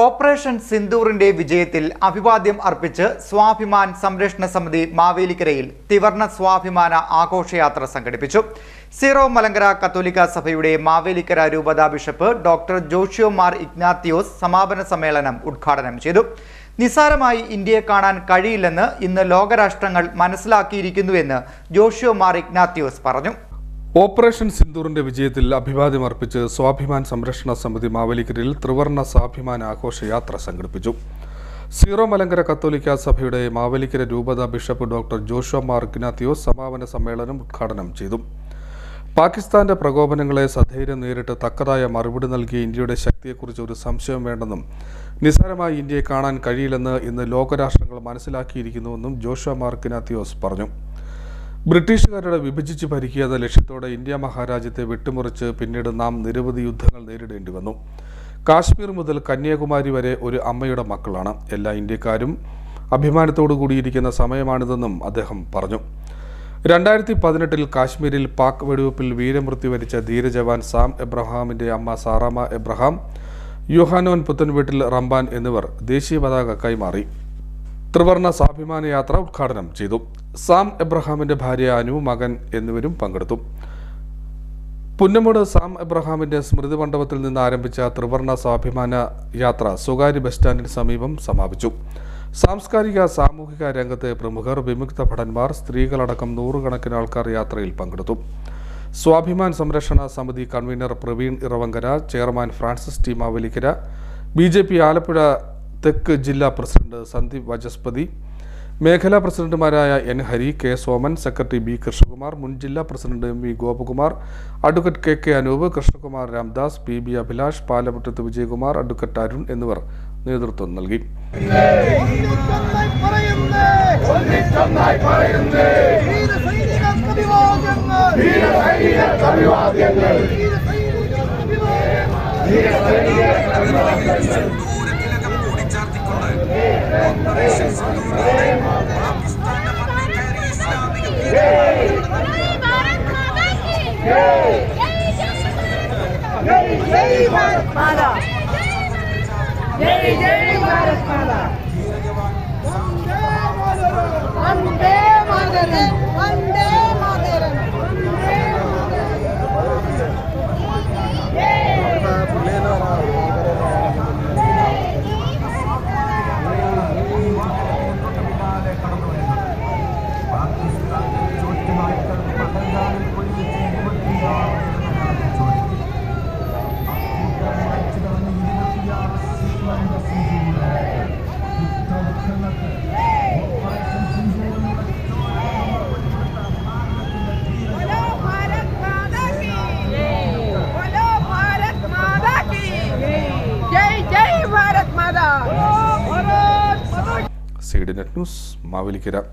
Operation സിന്ദൂറിന്റെ വിജയത്തിൽ അഭിവാദ്യം അർപ്പിച്ച് സ്വാഭിമാൻ സംരക്ഷണ സമിതി മാവേലിക്കരയിൽ തിവർണ സ്വാഭിമാന ആഘോഷയാത്ര സംഘടിപ്പിച്ചു. സീറോ മലങ്കര കത്തോലിക്ക സഭയുടെ മാവേലിക്കര രൂപതാ bishop doctor Joshua Mar Ignatius സമാപന സമ്മേളനം ഉദ്ഘാടനം ചെയ്തു. നിസ്സാരമായി ഇന്ത്യയെ കാണാൻ കഴിയില്ലെന്ന് ഇന്ന് ലോകരാഷ്ട്രങ്ങൾ മനസ്സിലാക്കിയിരിക്കുന്നുവെന്ന് ജോഷിയോ മാർ ഇഗ്നാത്തിയോസ് പറഞ്ഞു. ഓപ്പറേഷൻ സിന്ദൂറിന്റെ വിജയത്തിൽ അഭിവാദ്യം അർപ്പിച്ച് സ്വാഭിമാൻ സംരക്ഷണ സമിതി മാവേലിക്കരയിൽ ത്രിവർണ സ്വാഭിമാൻ ആഘോഷയാത്ര സംഘടിപ്പിച്ചു. സീറോ മലങ്കര കത്തോലിക്ക സഭയുടെ മാവേലിക്കര രൂപത ബിഷപ്പ് ഡോക്ടർ ജോഷോ മാർ ഇഗ്നാത്തിയോസ് സമാപന സമ്മേളനം ഉദ്ഘാടനം ചെയ്തു. പാകിസ്ഥാന്റെ പ്രകോപനങ്ങളെ സധൈര്യം നേരിട്ട് തക്കതായ മറുപടി നൽകിയ ഇന്ത്യയുടെ ശക്തിയെക്കുറിച്ച് ഒരു സംശയം വേണ്ടെന്നും നിസ്സാരമായി ഇന്ത്യയെ കാണാൻ കഴിയില്ലെന്ന് ഇന്ന് ലോകരാഷ്ട്രങ്ങൾ മനസ്സിലാക്കിയിരിക്കുന്നുവെന്നും ജോഷോ മാർ ഗ്നാത്തിയോസ് പറഞ്ഞു. ബ്രിട്ടീഷുകാരുടെ വിഭജിച്ച് ഭരിക്കുക ലക്ഷ്യത്തോടെ ഇന്ത്യ മഹാരാജ്യത്തെ വിട്ടുമുറിച്ച് പിന്നീട് നാം നിരവധി യുദ്ധങ്ങൾ നേരിടേണ്ടി വന്നു. കാശ്മീർ മുതൽ കന്യാകുമാരി വരെ ഒരു അമ്മയുടെ മക്കളാണ്. എല്ലാ ഇന്ത്യക്കാരും അഭിമാനത്തോടു കൂടിയിരിക്കുന്ന സമയമാണിതെന്നും അദ്ദേഹം പറഞ്ഞു. രണ്ടായിരത്തി പതിനെട്ടിൽ കാശ്മീരിൽ പാക് വെടിവെപ്പിൽ വീരമൃത്യു വരിച്ച ധീരജവാൻ സാം എബ്രഹാമിന്റെ അമ്മ സാറാമ എബ്രഹാം യുഹാനോൻ പുത്തൻവീട്ടിൽ റംബാൻ എന്നിവർ ദേശീയ പതാക കൈമാറി. ത്രിവർണ സ്വാഭിമാന യാത്ര ഉദ്ഘാടനം ചെയ്തു. സാം എബ്രഹാമിന്റെ ഭാര്യ അനു മകൻ എന്നിവരും പങ്കെടുത്തു. പുന്നമൂട് സാം എബ്രഹാമിന്റെ സ്മൃതി മണ്ഡപത്തിൽ നിന്ന് ആരംഭിച്ച ത്രിവർണ സ്വാഭിമാന യാത്ര സ്വകാര്യ ബസ് സ്റ്റാൻഡിന് സമീപം സമാപിച്ചു. സാംസ്കാരിക സാമൂഹിക രംഗത്തെ പ്രമുഖർ വിമുക്ത ഭടന്മാർ സ്ത്രീകളടക്കം നൂറുകണക്കിന് ആൾക്കാർ യാത്രയിൽ പങ്കെടുത്തു. Swabhiman Samrakshana Samithi convener Praveen Iravankara chairman Francis T Mavelikara B J P Alappuzha തെക്ക് ജില്ലാ പ്രസിഡന്റ് സന്ദീപ് വചസ്പതി മേഖലാ പ്രസിഡന്റുമാരായ N. Hari K. Soman secretary B. Krishnakumar മുൻ ജില്ലാ president M V. Gopakumar advocate K. K. Anoop Krishnakumar Ramdas P. B. Abhilash Palamuttath Vijayakumar advocate Arun എന്നിവർ നേതൃത്വം നൽകി. జై జై భారత్ మాత. జై జై భారత్ మాత. ඩෙනට් නිවස් මාවෙලි කෙරා